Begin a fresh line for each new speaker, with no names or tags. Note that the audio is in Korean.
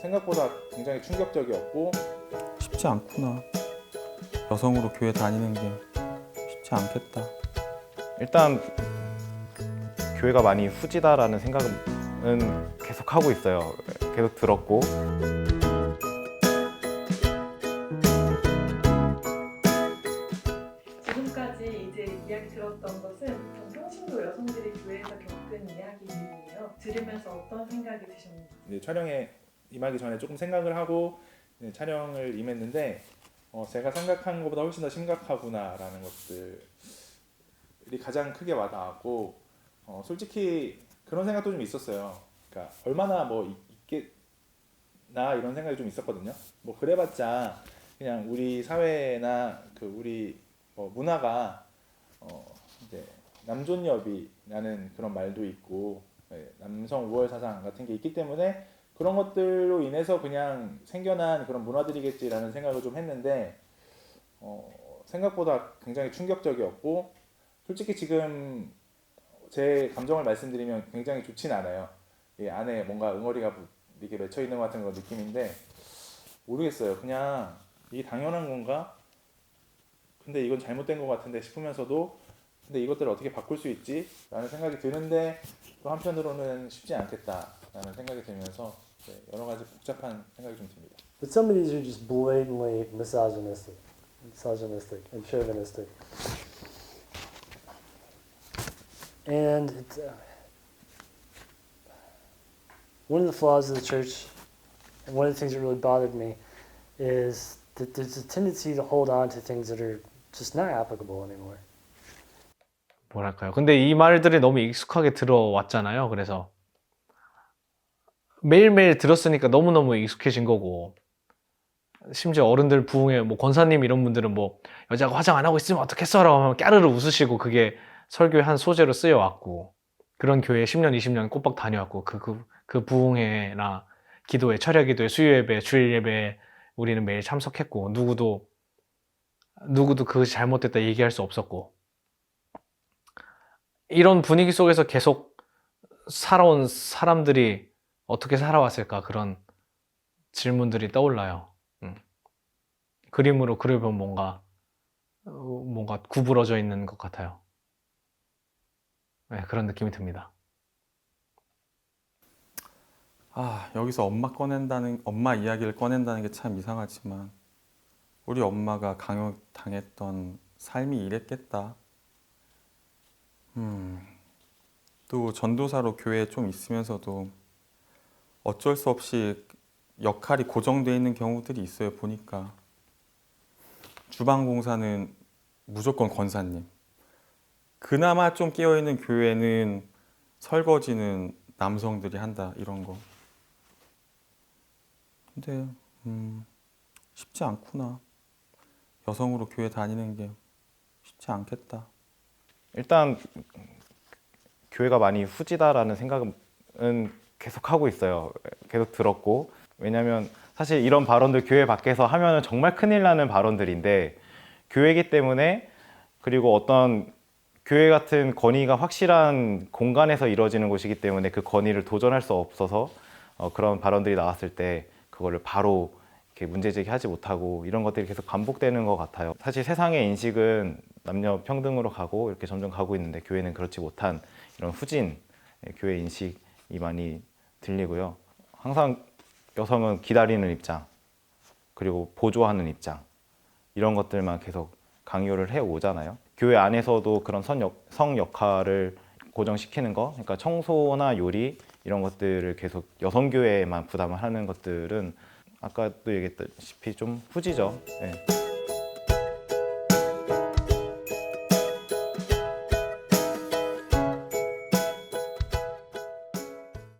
생각보다 굉장히 충격적이었고
쉽지 않구나. 여성으로 교회 다니는 게 쉽지 않겠다.
일단 교회가 많이 후지다라는 생각은 계속 하고 있어요. 계속 들었고
지금까지 이제 이야기 들었던 것은 좀 성신도 여성들이 교회에서 겪은 이야기들이에요. 들으면서 어떤 생각이 드셨는지.
이제 촬영에 임하기 전에 조금 생각을 하고 이제 촬영을 임했는데 어, 제가 생각한 것보다 훨씬 더 심각하구나라는 것들이 가장 크게 와닿았고 어, 솔직히 그런 생각도 좀 있었어요. 그러니까 얼마나 뭐 있- 있겠나 이런 생각이 좀 있었거든요. 뭐 그래봤자 그냥 우리 사회나 그 우리 뭐 문화가 어, 이제 남존여비라는 그런 말도 있고 네, 남성 우월 사상 같은 게 있기 때문에 그런 것들로 인해서 그냥 생겨난 그런 문화들이겠지라는 생각을 좀 했는데 어, 생각보다 굉장히 충격적이었고 솔직히 지금 제 감정을 말씀드리면 굉장히 좋진 않아요. 이 안에 뭔가 응어리가 부- 이렇게 맺혀 있는 것 같은 그런 느낌인데 모르겠어요. 그냥 이게 당연한 건가? 근데 이건 잘못된 것 같은데 싶으면서도 근데 이것들을 어떻게 바꿀 수 있지? 라는 생각이 드는데 또 한편으로는 쉽지 않겠다라는 생각이 들면서 네, 여러 가지 복잡한 생각이 좀 듭니다.
But some of these are just blatantly misogynistic, misogynistic and chauvinistic. And it's, uh, one of the flaws of the church, and one of the things that really bothered me, is that there's a tendency to hold on to things that are just not applicable anymore.
뭐랄까요. 근데 이 말들이 너무 익숙하게 들어왔잖아요. 그래서 매일매일 들었으니까 너무너무 익숙해진 거고. 심지어 어른들 부흥회 뭐 권사님 이런 분들은 뭐 여자가 화장 안 하고 있으면 어떻겠어 라고 하면 까르르 웃으시고 그게 설교의 한 소재로 쓰여왔고. 그런 교회 10년 20년 꼬박 다녀왔고 그, 그, 그 부흥회나 기도회 철야 기도회 수요 예배 주일 예배 우리는 매일 참석했고 누구도 누구도 그것이 잘못됐다 얘기할 수 없었고. 이런 분위기 속에서 계속 살아온 사람들이 어떻게 살아왔을까 그런 질문들이 떠올라요. 음. 그림으로 그려보면 뭔가 어, 뭔가 구부러져 있는 것 같아요. 네, 그런 느낌이 듭니다.
아, 여기서 엄마 꺼낸다는 엄마 이야기를 꺼낸다는 게 참 이상하지만 우리 엄마가 강요 당했던 삶이 이랬겠다. 음. 또 전도사로 교회에 좀 있으면서도 어쩔 수 없이 역할이 고정되어 있는 경우들이 있어요, 보니까. 주방 공사는 무조건 권사님. 그나마 좀 깨어 있는 교회는 설거지는 남성들이 한다 이런 거. 근데 음, 쉽지 않구나. 여성으로 교회 다니는 게 쉽지 않겠다.
일단 교회가 많이 후지다라는 생각은 계속 하고 있어요. 계속 들었고 왜냐하면 사실 이런 발언들 교회 밖에서 하면은 정말 큰일 나는 발언들인데 교회이기 때문에 그리고 어떤 교회 같은 권위가 확실한 공간에서 이루어지는 곳이기 때문에 그 권위를 도전할 수 없어서 어, 그런 발언들이 나왔을 때 그거를 바로 이렇게 문제 제기하지 못하고 이런 것들이 계속 반복되는 것 같아요. 사실 세상의 인식은 남녀 평등으로 가고 이렇게 점점 가고 있는데 교회는 그렇지 못한 이런 후진 예, 교회 인식이 많이 들리고요. 항상 여성은 기다리는 입장 그리고 보조하는 입장 이런 것들만 계속 강요를 해 오잖아요. 교회 안에서도 그런 선 역, 성 역할을 고정시키는 거, 그러니까 청소나 요리 이런 것들을 계속 여성 교회에만 부담을 하는 것들은 아까도 얘기했다시피 좀 후지죠. 예.